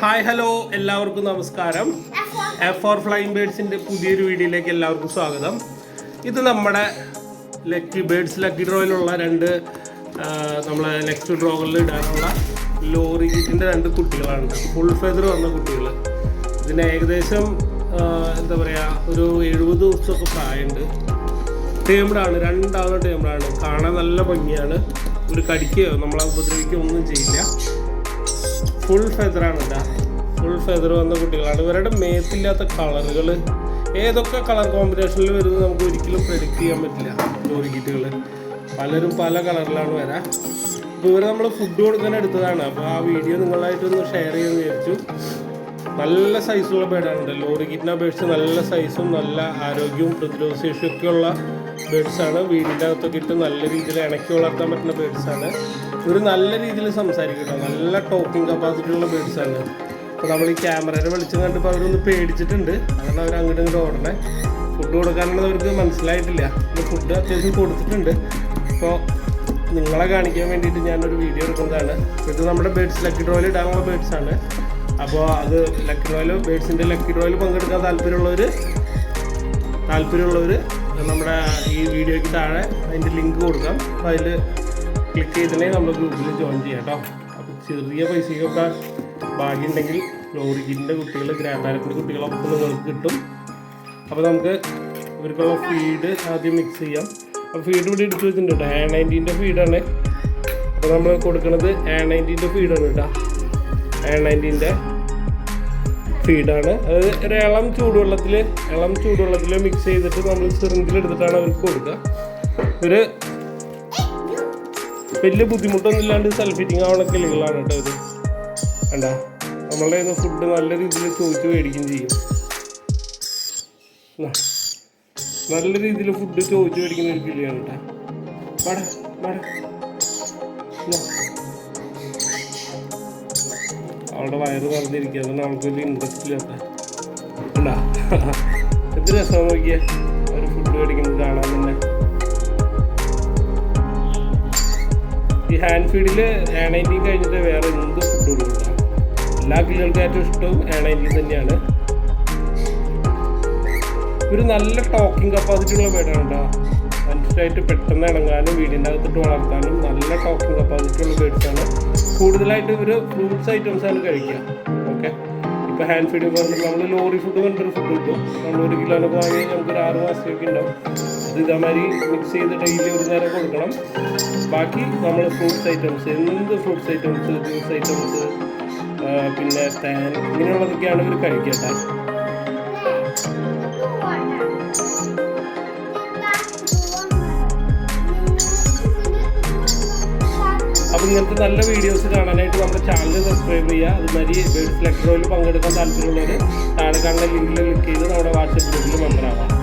Hi hello എല്ലാവർക്കും നമസ്കാരം. F four flying ബേഡ്സിന്റെ പുതിയൊരു വീഡിയോയിലേക്ക് എല്ലാവർക്കും സ്വാഗതം. ഇത് നമ്മുടെ ലക്കി ബേഡ്സ് ലക്കി ഡ്രോയിലുള്ള രണ്ട് നമ്മളെ നെക്സ്റ്റ് ഡ്രോകളിൽ ഇടാനുള്ള ലോറി കിറ്റിന്റെ രണ്ട് കുട്ടികളാണ്. ഫുൾ ഫെദർ വന്ന കുട്ടികൾ ഇതിന് ഏകദേശം എന്താ പറയുക ഒരു എഴുപത് ദിവസമൊക്കെ പ്രായമുണ്ട്. ടേംഡാണ് രണ്ടാമത് ടേംഡാണ് കാണാൻ നല്ല ഭംഗിയാണ്. ഒരു കടിക്കുകയോ നമ്മളെ ഉപദ്രവിക്കുകയോ ഒന്നും ചെയ്യില്ല. ഫുൾ ഫെദറാണ് കേട്ടോ ഫുൾ ഫെദർ വന്ന കുട്ടികളാണ്. ഇവരുടെ മേത്തില്ലാത്ത കളറുകൾ ഏതൊക്കെ കളർ കോമ്പിനേഷനിൽ വരുന്നത് നമുക്ക് ഒരിക്കലും പ്രെഡിക്റ്റ് ചെയ്യാൻ പറ്റില്ല. ലോറി കിറ്റുകൾ പലരും പല കളറിലാണ് വരാം. അപ്പോൾ ഇവരെ നമ്മൾ ഫുഡ് കൊടുക്കാൻ എടുത്തതാണ്. അപ്പോൾ ആ വീഡിയോ നിങ്ങളായിട്ടൊന്ന് ഷെയർ ചെയ്യാൻ വിചാരിച്ചു. നല്ല സൈസുള്ള ബേഡാണ് ലോറി കിറ്റിനെ അപേക്ഷിച്ച് നല്ല സൈസും നല്ല ആരോഗ്യവും പ്രതിരോധ ശേഷിയും ഉള്ള ബേഡ്സാണ്. വീടിന്റെ അകത്തൊക്കെ ഇട്ട് നല്ല രീതിയിൽ ഇണക്കി വളർത്താൻ പറ്റുന്ന ബേഡ്സാണ്. ഇവർ നല്ല രീതിയിൽ സംസാരിക്കട്ടോ നല്ല ടോക്കിംഗ് കപ്പാസിറ്റി ഉള്ള ആണ് അപ്പോൾ നമ്മൾ ഈ ക്യാമറയുടെ വെളിച്ചം കണ്ടപ്പോൾ അവരൊന്ന് പേടിച്ചിട്ടുണ്ട്. അതാണ് അവർ അങ്ങോട്ട് ഇങ്ങോട്ട് ഓടണേ. ഫുഡ് കൊടുക്കാനുള്ളത് അവർക്ക് മനസ്സിലായിട്ടില്ല. ഫുഡ് അത്യാവശ്യം കൊടുത്തിട്ടുണ്ട്. അപ്പോൾ നിങ്ങളെ കാണിക്കാൻ വേണ്ടിയിട്ട് ഞാനൊരു വീഡിയോ എടുക്കുന്നതാണ്. ഇത് നമ്മുടെ ബേഡ്സ് ലക്കി ഡ്രോയിൽ ഇടാനുള്ള ബേഡ്സ് ആണ് അപ്പോൾ അത് ലക്കി ഡ്രോയിൽ ബേഡ്സിന്റെ ലക്കി ഡ്രോയിൽ പങ്കെടുക്കാൻ താല്പര്യമുള്ളവർ താല്പര്യമുള്ളവർ നമ്മുടെ ഈ വീഡിയോയ്ക്ക് താഴെ അതിന്റെ ലിങ്ക് കൊടുക്കാം. അപ്പോൾ അതിൽ ക്ലിക്ക് ചെയ്തിട്ടുണ്ടെങ്കിൽ നമ്മൾ ഗ്രൂപ്പിൽ ജോയിൻ ചെയ്യാം കേട്ടോ അപ്പോൾ ചെറിയ പൈസയൊക്കെ പൈസയ്ക്കൊക്കെ ഭാഗ്യമുണ്ടെങ്കിൽ ലോറിജിന്റെ കുട്ടികൾ ഗ്രാൻഡാരത്തിന്റെ കുട്ടികളൊക്കെ നിങ്ങൾക്ക് കിട്ടും. അപ്പോൾ നമുക്ക് ഇവർക്കുള്ള ഫീഡ് ആദ്യം മിക്സ് ചെയ്യാം. അപ്പോൾ ഫീഡ് ഇവിടെ എടുത്ത് വെച്ചിട്ടുണ്ട് കേട്ടോ എ നയന്റീന്റെ ഫീഡാണ് അപ്പോൾ നമ്മൾ കൊടുക്കുന്നത് എ നയന്റീന്റെ ഫീഡാണ് കേട്ടോ എ നയന്റീന്റെ ഫീഡാണ് അത് ഒരു ഇളം ചൂടുവെള്ളത്തിൽ ഇളം ചൂടുവെള്ളത്തിൽ മിക്സ് ചെയ്തിട്ട് നമ്മൾ സിറിഞ്ചിൽ എടുത്തിട്ടാണ് അവർക്ക് കൊടുക്കുക. ഒരു വലിയ ബുദ്ധിമുട്ടൊന്നും ഇല്ലാണ്ട് സെൽഫിറ്റിംഗ് ആവണ കിളികളാണ് കേട്ടോ ഇത്. കണ്ട? നമ്മളുടെ കയ്യിൽ ഫുഡ് നല്ല രീതിയിൽ ചോദിച്ച് മേടിക്കുകയും ചെയ്യും. നല്ല രീതിയിൽ ഫുഡ് ചോദിച്ച് മേടിക്കുന്ന ഒരു കിളിയാണ് കേട്ടോ. അവളുടെ വയറ് പറഞ്ഞിരിക്കുക അതുകൊണ്ട് അവൾക്ക് വലിയ ഇൻട്രസ്റ്റ് ഇല്ലാത്ത ഉണ്ടാ എന്ത് രസം നോക്കിയ. അവർ ഫുഡ് മേടിക്കുന്നത് കാണാൻ തന്നെ. ഈ ഹാൻഡ് ഫീഡിൽ ഏണൈന്റീൻ കഴിഞ്ഞിട്ട് വേറെ എന്ത് ഫുഡ് കൊടുക്കില്ല. എല്ലാ കിളികൾക്കും ഏറ്റവും ഇഷ്ടവും ഏണൈന്റീൻ തന്നെയാണ്. ഒരു നല്ല ടോക്കിംഗ് കപ്പാസിറ്റി ഉള്ള പേടാണ് കേട്ടോ. മനുഷ്യരായിട്ട് പെട്ടെന്ന് ഇണങ്ങാനും വീടിന്റെ അകത്തിട്ട് വളർത്താനും നല്ല ടോക്കിംഗ് കപ്പാസിറ്റി ഉള്ള ബേഡ്സാണ് കൂടുതലായിട്ട് ഇവർ ഫ്രൂട്ട്സ് ഐറ്റംസ് ആണ് കഴിക്കുക. ഓക്കെ ഇപ്പോൾ ഹാൻഡ് ഫീഡ് പറഞ്ഞിട്ട് നമ്മൾ ലോറി ഫുഡ് കണ്ടൊരു ഫുഡ് കിട്ടും. നമ്മൾ ഒരു കിലോനൊക്കെ വാങ്ങി നമുക്ക് ഒരു ആറ് മാസത്തേക്ക് ഉണ്ടാവും. അത് ഇതേമാതിരി മിക്സ് ചെയ്ത് ഡെയിലി ഒരു നേരം കൊടുക്കണം. ബാക്കി നമ്മൾ ഫ്രൂട്ട്സ് ഐറ്റംസ് എന്ത് ഫ്രൂട്ട്സ് ഐറ്റംസ് ജ്യൂസ് ഐറ്റംസ് പിന്നെ ഫാൻ ഇങ്ങനെയുള്ളതൊക്കെയാണ് ഇവർ കഴിക്കുക അപ്പോൾ ഇങ്ങനത്തെ നല്ല വീഡിയോസ് കാണാനായിട്ട് നമ്മുടെ ചാനൽ സബ്സ്ക്രൈബ് ചെയ്യുക അതുമാതിരി ലെക്ചറോയിൽ പങ്കെടുക്കാൻ താല്പര്യമുള്ളവർ താഴെ കാണുന്ന ലിങ്കിൽ ക്ലിക്ക് ചെയ്ത് നമ്മുടെ വാട്സപ്പ് ഗ്രൂപ്പിൽ മെമ്പർ ആവാം.